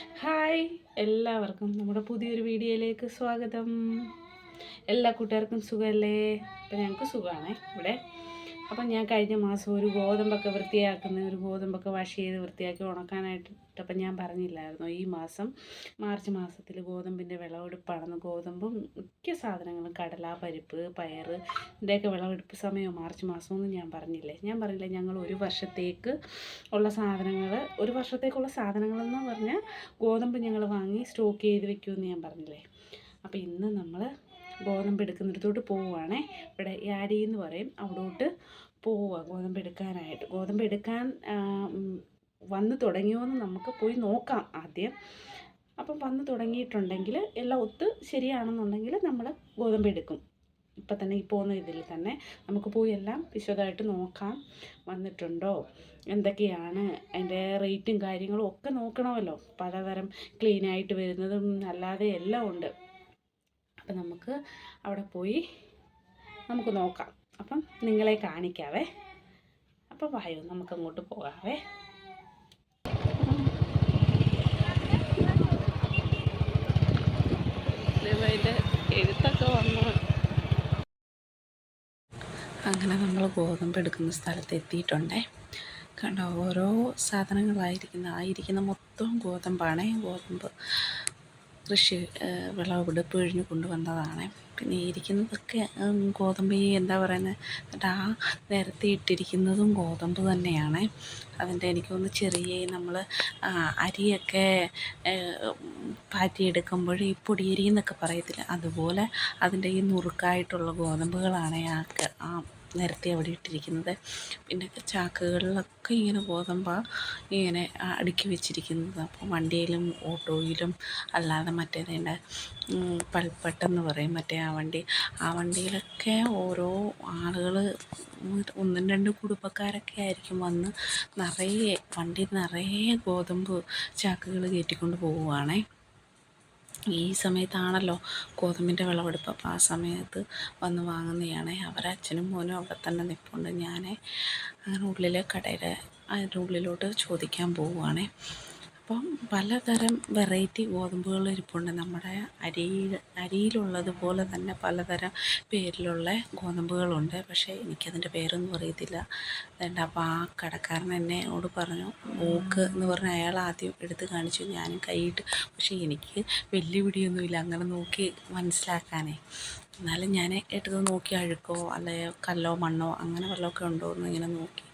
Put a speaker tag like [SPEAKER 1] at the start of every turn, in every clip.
[SPEAKER 1] Hi എല്ലാവർക്കും നമ്മുടെ പുതിയൊരു വീഡിയോയിലേക്ക് സ്വാഗതം. എല്ലാ കൂട്ടുകാർക്കും സുഖമല്ലേ? അപ്പം ഞങ്ങൾക്ക് സുഖമാണേ ഇവിടെ. അപ്പം ഞാൻ കഴിഞ്ഞ മാസം ഒരു ഗോതമ്പൊക്കെ വൃത്തിയാക്കുന്ന ഒരു ഗോതമ്പൊക്കെ വാഷ് ചെയ്ത് വൃത്തിയാക്കി ഉണക്കാനായിട്ട് ഇട്ടപ്പം ഞാൻ പറഞ്ഞില്ലായിരുന്നു. ഈ മാസം മാർച്ച് മാസത്തിൽ ഗോതമ്പിന്റെ വിളവെടുപ്പാണെന്ന്. ഗോതമ്പും മിക്ക സാധനങ്ങളും കടല പരിപ്പ് പയർ ഇതിന്റെയൊക്കെ വിളവെടുപ്പ് സമയം മാർച്ച് മാസമെന്ന് ഞാൻ പറഞ്ഞില്ലേ? ഞാൻ പറഞ്ഞില്ലേ ഞങ്ങൾ ഒരു വർഷത്തേക്ക് ഉള്ള സാധനങ്ങൾ ഒരു വർഷത്തേക്കുള്ള സാധനങ്ങളെന്ന് പറഞ്ഞാൽ ഗോതമ്പ് ഞങ്ങൾ വാങ്ങി സ്റ്റോക്ക് ചെയ്ത് വെക്കുമെന്ന് ഞാൻ പറഞ്ഞില്ലേ? അപ്പോൾ ഇന്ന് നമ്മൾ ഗോതമ്പ് എടുക്കുന്നിടത്തോട്ട് പോവുകയാണേ. ഇവിടെ യാടി എന്ന് പറയും. അവിടോട്ട് പോവുക ഗോതമ്പ് എടുക്കാനായിട്ട്. ഗോതമ്പ് എടുക്കാൻ വന്ന് തുടങ്ങിയോന്ന് നമുക്ക് പോയി നോക്കാം ആദ്യം. അപ്പം വന്ന് തുടങ്ങിയിട്ടുണ്ടെങ്കിൽ എല്ലാം ഒത്ത് ശരിയാണെന്നുണ്ടെങ്കിൽ നമ്മൾ ഗോതമ്പ് എടുക്കും. ഇപ്പം തന്നെ ഈ പോകുന്ന ഇതിൽ തന്നെ നമുക്ക് പോയി എല്ലാം വിശദമായിട്ട് നോക്കാം. വന്നിട്ടുണ്ടോ? എന്തൊക്കെയാണ് അതിന്റെ റേറ്റും കാര്യങ്ങളും ഒക്കെ നോക്കണമല്ലോ. പലതരം ക്ലീനായിട്ട് വരുന്നതും അല്ലാതെ എല്ലാം ഉണ്ട്. അപ്പം നമുക്ക് അവിടെ പോയി നമുക്ക് നോക്കാം. അപ്പം നിങ്ങളെ കാണിക്കാവേ. അപ്പം വായോ നമുക്ക് അങ്ങോട്ട് പോകാവേ. അങ്ങനെ നമ്മൾ ഗോതമ്പ് എടുക്കുന്ന സ്ഥലത്ത് എത്തിയിട്ടുണ്ടേ. കണ്ടോ ഓരോ സാധനങ്ങളായിരിക്കുന്ന ആയിരിക്കുന്ന മൊത്തം ഗോതമ്പാണേ ഗോതമ്പ്. കൃഷി വിളവ് വിളവെടുപ്പ് കഴിഞ്ഞ് കൊണ്ടുവന്നതാണ്. പിന്നെ ഇരിക്കുന്നതൊക്കെ ഗോതമ്പ് ഈ എന്താ പറയുന്നത് എന്നിട്ട് ആ നിരത്തി ഇട്ടിരിക്കുന്നതും ഗോതമ്പ് തന്നെയാണ്. അതിന്റെ എനിക്ക് തോന്നുന്നു ചെറിയ നമ്മൾ അരിയൊക്കെ പാറ്റിയെടുക്കുമ്പോൾ ഈ പൊടിയരി എന്നൊക്കെ പറയത്തില്ല? അതുപോലെ അതിന്റെ ഈ നുറുക്കായിട്ടുള്ള ഗോതമ്പുകളാണ് ആ നിരത്തി അവിടെ ഇട്ടിരിക്കുന്നത്. പിന്നെ ചാക്കുകളിലൊക്കെ ഇങ്ങനെ ഗോതമ്പ ഇങ്ങനെ അടുക്കി വെച്ചിരിക്കുന്നത്. അപ്പോൾ വണ്ടിയിലും ഓട്ടോയിലും അല്ലാതെ മറ്റേതിന്റെ പൽപ്പട്ടെന്ന് പറയും. മറ്റേ ആ വണ്ടി ആ വണ്ടിയിലൊക്കെ ഓരോ ആളുകൾ ഒന്നും രണ്ട് കുടുംബക്കാരൊക്കെ ആയിരിക്കും വന്ന് നിറയെ വണ്ടി നിറയെ ഗോതമ്പ് ചാക്കുകൾ കയറ്റിക്കൊണ്ട് പോവുകയാണേ ഈ സമയത്താണല്ലോ ഗോതമ്പിന്റെ വിളവെടുപ്പ്. അപ്പോൾ ആ സമയത്ത് വന്ന് വാങ്ങുന്നതാണ് അവരച്ഛനും മോനും അവിടെ തന്നെ നിൽപ്പുണ്ട് ഞാൻ അങ്ങനെ ഉള്ളിലെ കടയിൽ അതിന്റെ ഉള്ളിലോട്ട് ചോദിക്കാൻ പോവുകയാണേ. അപ്പം പലതരം വെറൈറ്റി ഗോതമ്പുകൾ ഇരിപ്പുണ്ട്. നമ്മുടെ അരിയിൽ അരിയിലുള്ളതുപോലെ തന്നെ പലതരം പേരിലുള്ള ഗോതമ്പുകളുണ്ട്. പക്ഷേ എനിക്കതിന്റെ പേരൊന്നും അറിയത്തില്ല. അതുകൊണ്ട് അപ്പോൾ ആ കടക്കാരൻ എന്നോട് പറഞ്ഞു ഓക്ക് എന്ന് പറഞ്ഞ് അയാൾ ആദ്യം എടുത്ത് കാണിച്ചു. ഞാനും കൈയിട്ട് പക്ഷേ എനിക്ക് വലിയ പിടിയൊന്നുമില്ല അങ്ങനെ നോക്കി മനസ്സിലാക്കാനേ. എന്നാലും ഞാൻ എടുത്ത് നോക്കി അഴുക്കോ അല്ലെ കല്ലോ മണ്ണോ അങ്ങനെ വല്ലതൊക്കെ ഉണ്ടോ എന്ന് ഇങ്ങനെ നോക്കി.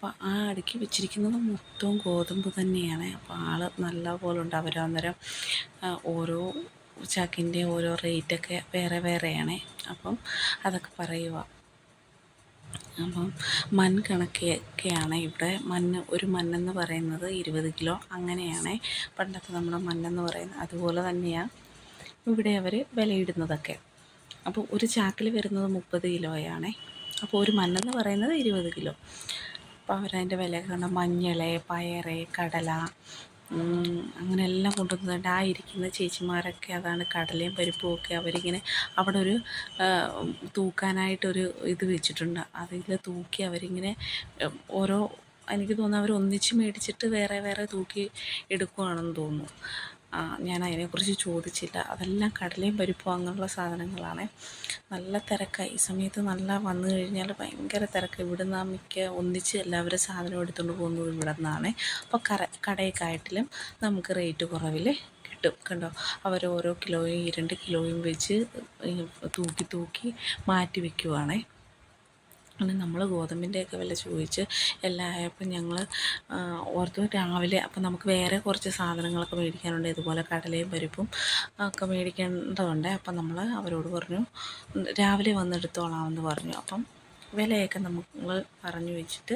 [SPEAKER 1] അപ്പോൾ ആ അടുക്കി വെച്ചിരിക്കുന്നത് മൊത്തവും ഗോതമ്പ് തന്നെയാണ്. അപ്പോൾ ആൾ നല്ല പോലെ ഉണ്ട്. അന്നേരം ഓരോ ചാക്കിന്റെ ഓരോ റേറ്റൊക്കെ വേറെ വേറെയാണ്. അപ്പം അതൊക്കെ പറയുക. അപ്പം മൺ കണക്കൊക്കെയാണ് ഇവിടെ മണ്ണ് ഒരു മണ്ണെന്ന് പറയുന്നത് ഇരുപത് കിലോ അങ്ങനെയാണ്. പണ്ടത്തെ നമ്മുടെ മണ്ണെന്ന് പറയുന്നത് അതുപോലെ തന്നെയാണ് ഇവിടെ അവർ വിലയിടുന്നതൊക്കെ. അപ്പോൾ ഒരു ചാക്കിൽ വരുന്നത് മുപ്പത് കിലോയാണ്. അപ്പോൾ ഒരു മണ്ണെന്ന് പറയുന്നത് ഇരുപത് കിലോ. അപ്പോൾ അവരതിന്റെ വില കാരണം മഞ്ഞൾ പയർ കടല അങ്ങനെ എല്ലാം കൊണ്ടുവന്നിട്ട് ആ ഇരിക്കുന്ന ചേച്ചിമാരൊക്കെ അതാണ് കടലയും പരിപ്പും ഒക്കെ അവരിങ്ങനെ അവിടെ ഒരു തൂക്കാനായിട്ടൊരു ഇത് വെച്ചിട്ടുണ്ട്. അതിൽ തൂക്കി അവരിങ്ങനെ ഓരോ എനിക്ക് തോന്നുന്നു അവർ ഒന്നിച്ച് മേടിച്ചിട്ട് വേറെ വേറെ തൂക്കി എടുക്കുവാണെന്ന് തോന്നുന്നു. ഞാൻ അതിനെക്കുറിച്ച് ചോദിച്ചില്ല. അതെല്ലാം കടലയും പരിപ്പും അങ്ങനെയുള്ള സാധനങ്ങളാണ്. നല്ല തിരക്കാണ് ഈ സമയത്ത് നല്ല വന്നു കഴിഞ്ഞാൽ ഭയങ്കര തിരക്ക്. ഇവിടുന്ന് ആ മിക്ക ഒന്നിച്ച് എല്ലാവരും സാധനം എടുത്തുകൊണ്ട് പോകുന്നത് ഇവിടെ നിന്നാണ് അപ്പോൾ കറ കടയെക്കാട്ടിലും നമുക്ക് റേറ്റ് കുറവിൽ കിട്ടും. കണ്ടോ? അവർ ഓരോ കിലോയും രണ്ട് കിലോയും വെച്ച് തൂക്കി തൂക്കി മാറ്റി വെക്കുവാണേ. അങ്ങനെ നമ്മൾ ഗോതമ്പിന്റെയൊക്കെ വില ചോദിച്ച് എല്ലാം ആയപ്പോൾ ഞങ്ങൾ ഓർത്തു രാവിലെ അപ്പം നമുക്ക് വേറെ കുറച്ച് സാധനങ്ങളൊക്കെ മേടിക്കാനുണ്ട്. ഇതുപോലെ കടലയും പരിപ്പും ഒക്കെ മേടിക്കേണ്ടതുണ്ട്. അപ്പം നമ്മൾ അവരോട് പറഞ്ഞു "ഉം, രാവിലെ വന്നെടുത്തോളാമെന്ന് പറഞ്ഞു. അപ്പം വിലയൊക്കെ നമ്മൾ പറഞ്ഞു വെച്ചിട്ട്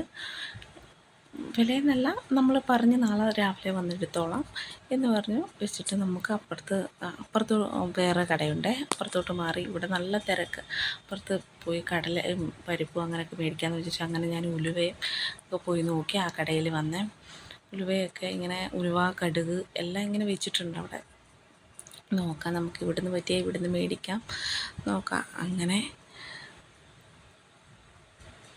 [SPEAKER 1] വിലയെന്നല്ല നമ്മൾ പറഞ്ഞ് നാളെ രാവിലെ വന്നെടുത്തോളാം എന്ന് പറഞ്ഞു വെച്ചിട്ട് നമുക്ക് അപ്പുറത്ത് അപ്പുറത്ത് വേറെ കടയുണ്ട്. അപ്പുറത്തോട്ട് മാറി ഇവിടെ നല്ല തിരക്ക്. അപ്പുറത്ത് പോയി കടല പരിപ്പും അങ്ങനെയൊക്കെ മേടിക്കാമെന്ന് വെച്ചിട്ട് അങ്ങനെ ഞാൻ ഉലുവയും ഒക്കെ പോയി നോക്കി ആ കടയിൽ വന്നേ. ഉലുവയൊക്കെ ഇങ്ങനെ ഉലുവ കടുക് എല്ലാം ഇങ്ങനെ വെച്ചിട്ടുണ്ട് അവിടെ. നോക്കാം നമുക്ക് ഇവിടുന്ന് പറ്റിയാൽ ഇവിടുന്ന് മേടിക്കാം. നോക്കാം അങ്ങനെ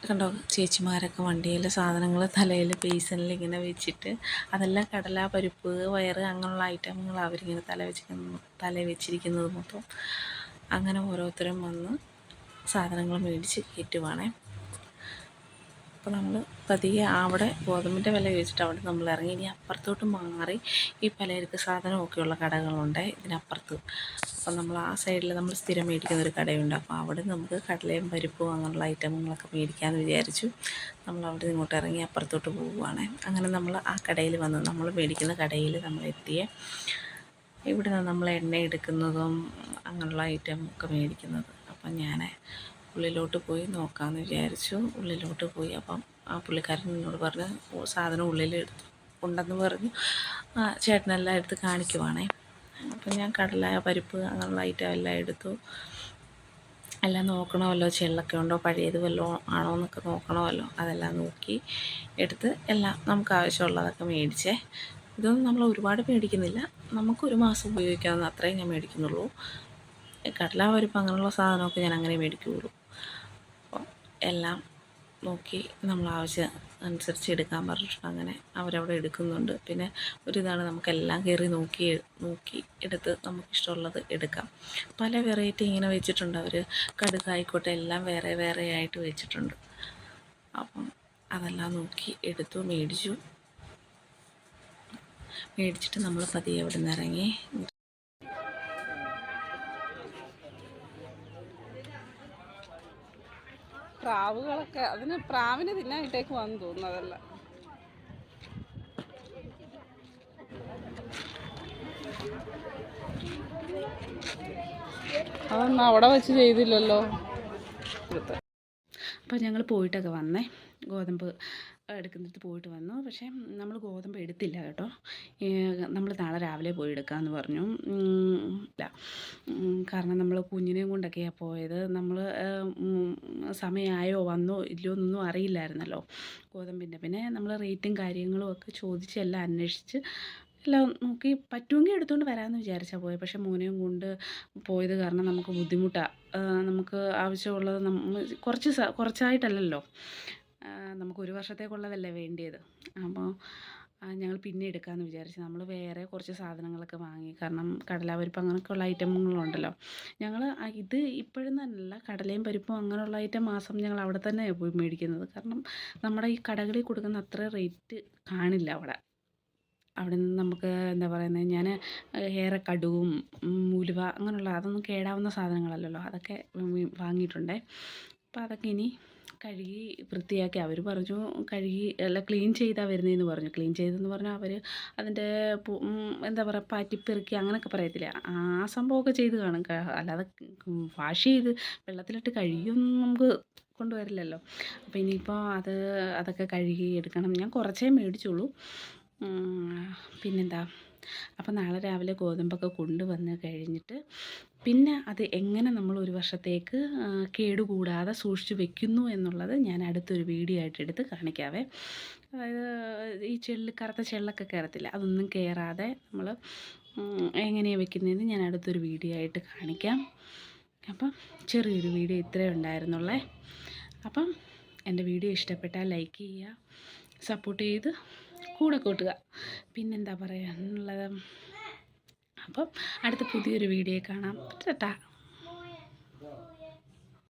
[SPEAKER 1] കണ്ടോ? ചേച്ചിമാരൊക്കെ വണ്ടിയിൽ സാധനങ്ങൾ തലയിൽ ബേസിനിൽ ഇങ്ങനെ വെച്ചിട്ട് അതെല്ലാം കടല പരിപ്പ് വയറ് അങ്ങനെയുള്ള ഐറ്റങ്ങൾ അവരിങ്ങനെ തല വെച്ചിരിക്കുന്ന തല വെച്ചിരിക്കുന്നത് മൊത്തം. അങ്ങനെ ഓരോരുത്തരും വന്ന് സാധനങ്ങൾ മേടിച്ച് കയറ്റുവാണേ അപ്പോൾ നമ്മൾ പതിയെ അവിടെ ഗോതമ്പിന്റെ വില ചോദിച്ചിട്ട് അവിടെ നമ്മൾ ഇറങ്ങി. ഇനി അപ്പുറത്തോട്ട് മാറി ഈ പലചരക്ക് സാധനമൊക്കെയുള്ള കടകളുണ്ട് ഇതിനപ്പുറത്ത്. അപ്പം നമ്മൾ ആ സൈഡിൽ നമ്മൾ സ്ഥിരം മേടിക്കുന്ന ഒരു കടയുണ്ട്. അപ്പോൾ അവിടെ നമുക്ക് കടലയും പരിപ്പും അങ്ങനെയുള്ള ഐറ്റങ്ങളൊക്കെ മേടിക്കാമെന്ന് വിചാരിച്ചു. നമ്മൾ അവിടെ ഇങ്ങോട്ട് ഇറങ്ങി അപ്പുറത്തോട്ട് പോവുകയാണ്. അങ്ങനെ നമ്മൾ ആ കടയിൽ വന്ന് നമ്മൾ മേടിക്കുന്ന കടയിൽ നമ്മൾ എത്തിയ. ഇവിടെ നിന്ന് നമ്മൾ എണ്ണ എടുക്കുന്നതും അങ്ങനെയുള്ള ഐറ്റം ഒക്കെ മേടിക്കുന്നത്. അപ്പം ഞാൻ ഉള്ളിലോട്ട് പോയി നോക്കാമെന്ന് വിചാരിച്ചു. ഉള്ളിലോട്ട് പോയി. അപ്പം ആ പുള്ളിക്കാരൻ എന്നോട് പറഞ്ഞ് സാധനം ഉള്ളിൽ എടുത്തു ഉണ്ടെന്ന് പറഞ്ഞു. ചേട്ടനെല്ലാം എടുത്ത് കാണിക്കുവാണേ. അപ്പം ഞാൻ കടല പരിപ്പ് അങ്ങനെയുള്ള ഐറ്റം എല്ലാം എടുത്തു. എല്ലാം നോക്കണമല്ലോ. ചെള്ളൊക്കെ ഉണ്ടോ? പഴയത് വല്ലതും ആണോ എന്നൊക്കെ നോക്കണമല്ലോ. അതെല്ലാം നോക്കി എടുത്ത് എല്ലാം നമുക്ക് ആവശ്യമുള്ളതൊക്കെ മേടിച്ചേ. ഇതൊന്നും നമ്മൾ ഒരുപാട് മേടിക്കുന്നില്ല. നമുക്ക് ഒരു മാസം ഉപയോഗിക്കാവുന്ന അത്രയും ഞാൻ മേടിക്കുന്നുള്ളൂ. കടല പരിപ്പ് അങ്ങനെയുള്ള സാധനമൊക്കെ ഞാൻ അങ്ങനെ മേടിക്കുകയുള്ളൂ എല്ലാം നോക്കി നമ്മൾ ആവശ്യം അനുസരിച്ച് എടുക്കാൻ പറഞ്ഞിട്ടുണ്ട്. അങ്ങനെ അവരവിടെ എടുക്കുന്നുണ്ട്. പിന്നെ ഒരിതാണ് നമുക്കെല്ലാം കയറി നോക്കി നോക്കി എടുത്ത് നമുക്കിഷ്ടമുള്ളത് എടുക്കാം. പല വെറൈറ്റി ഇങ്ങനെ വെച്ചിട്ടുണ്ട്. അവർ കടുകായിക്കോട്ടെ എല്ലാം വേറെ വേറെ ആയിട്ട് വെച്ചിട്ടുണ്ട്. അപ്പം അതെല്ലാം നോക്കി എടുത്തു മേടിച്ചു. മേടിച്ചിട്ട് നമ്മൾ പതിയെ അവിടെ നിന്ന് ഇറങ്ങി
[SPEAKER 2] പ്രാവുകളൊക്കെ അതിന് പ്രാവിന് തിന്നായിട്ടേക്ക് വന്നു തോന്നുന്നു അതെല്ലാം. അതൊന്നും അവിടെ വെച്ച് ചെയ്തില്ലല്ലോ.
[SPEAKER 1] അപ്പോൾ ഞങ്ങൾ പോയിട്ടൊക്കെ വന്നേ. ഗോതമ്പ് എടുക്കുന്നിടത്ത് പോയിട്ട് വന്നു. പക്ഷേ നമ്മൾ ഗോതമ്പ് എടുത്തില്ല കേട്ടോ. നമ്മൾ നാളെ രാവിലെ പോയി എടുക്കാമെന്ന് പറഞ്ഞു. ഇല്ല. കാരണം നമ്മൾ കുഞ്ഞിനെയും കൊണ്ടൊക്കെയാണ് പോയത്. നമ്മൾ സമയമായോ വന്നോ ഇല്ലയോ എന്നൊന്നും അറിയില്ലായിരുന്നല്ലോ ഗോതമ്പിന്റെ. പിന്നെ നമ്മൾ റേറ്റും കാര്യങ്ങളും ഒക്കെ ചോദിച്ച് എല്ലാം അന്വേഷിച്ച് എല്ലാം നോക്കി പറ്റുമെങ്കിൽ എടുത്തുകൊണ്ട് വരാമെന്ന് വിചാരിച്ചാൽ പോയത് പക്ഷേ മോനെയും കൊണ്ട് പോയത് കാരണം നമുക്ക് ബുദ്ധിമുട്ടാണ് നമുക്ക് ആവശ്യമുള്ളത് നമ്മൾ കുറച്ച് കുറച്ചായിട്ടല്ലല്ലോ. നമുക്ക് ഒരു വർഷത്തേക്കുള്ളതല്ലേ വേണ്ടിയത്. അപ്പോൾ ഞങ്ങൾ പിന്നെ എടുക്കാമെന്ന് വിചാരിച്ചു നമ്മൾ വേറെ കുറച്ച് സാധനങ്ങളൊക്കെ വാങ്ങി. കാരണം കടലാപരിപ്പ് അങ്ങനെയൊക്കെയുള്ള ഐറ്റങ്ങളുണ്ടല്ലോ. ഞങ്ങൾ ഇത് ഇപ്പോഴും തന്നെയല്ല കടലയും പരിപ്പും അങ്ങനെയുള്ള ഐറ്റം മാസം ഞങ്ങൾ അവിടെ തന്നെ പോയി മേടിക്കുന്നത്. കാരണം നമ്മുടെ ഈ കടകളിൽ കൊടുക്കുന്ന അത്ര റേറ്റ് കാണില്ല അവിടെ. അവിടെ നിന്ന് നമുക്ക് എന്താ പറയുന്നത് ഞാൻ ഏറെ കടുവും മുലുവ അങ്ങനെയുള്ള അതൊന്നും കേടാവുന്ന സാധനങ്ങളല്ലല്ലോ. അതൊക്കെ വാങ്ങിയിട്ടുണ്ടേ. അപ്പോൾ അതൊക്കെ ഇനി കഴുകി വൃത്തിയാക്കി. അവർ പറഞ്ഞു കഴുകി അല്ല ക്ലീൻ ചെയ്താണ് വരുന്നതെന്ന് പറഞ്ഞു. ക്ലീൻ ചെയ്തെന്ന് പറഞ്ഞാൽ അവർ അതിന്റെ എന്താ പറയുക പാറ്റിപ്പെറുക്കി അങ്ങനെയൊക്കെ പറയത്തില്ല? ആ സംഭവമൊക്കെ ചെയ്ത് കാണും. അല്ലാതെ വാഷ് ചെയ്ത് വെള്ളത്തിലിട്ട് കഴുകിയൊന്നും നമുക്ക് കൊണ്ടുവരില്ലല്ലോ. അപ്പോൾ ഇനിയിപ്പോൾ അത് അതൊക്കെ കഴുകി എടുക്കണം. ഞാൻ കുറച്ചേ മേടിച്ചുള്ളൂ. പിന്നെന്താ? അപ്പോൾ നാളെ രാവിലെ ഗോതമ്പൊക്കെ കൊണ്ടുവന്ന് കഴിഞ്ഞിട്ട് പിന്നെ അത് എങ്ങനെ നമ്മൾ ഒരു വർഷത്തേക്ക് കേടുകൂടാതെ സൂക്ഷിച്ചു വെക്കുന്നു എന്നുള്ളത് ഞാൻ അടുത്തൊരു വീഡിയോ ആയിട്ട് എടുത്ത് കാണിക്കാവേ. അതായത് ഈ ചെള്ളി കറുത്ത ചെള്ളൊക്കെ കയറത്തില്ല. അതൊന്നും കയറാതെ നമ്മൾ എങ്ങനെയാണ് വെക്കുന്നതെന്ന് ഞാൻ അടുത്തൊരു വീഡിയോ ആയിട്ട് കാണിക്കാം. അപ്പം ചെറിയൊരു വീഡിയോ ഇത്രയേ ഉണ്ടായിരുന്നുള്ളേ. അപ്പം എന്റെ വീഡിയോ ഇഷ്ടപ്പെട്ടാൽ ലൈക്ക് ചെയ്യുക സപ്പോർട്ട് ചെയ്ത് കൂടെ കൂട്ടുക. പിന്നെന്താ പറയാനുള്ളത്? അപ്പം അടുത്ത പുതിയൊരു വീഡിയോ കാണാം. ടാറ്റാ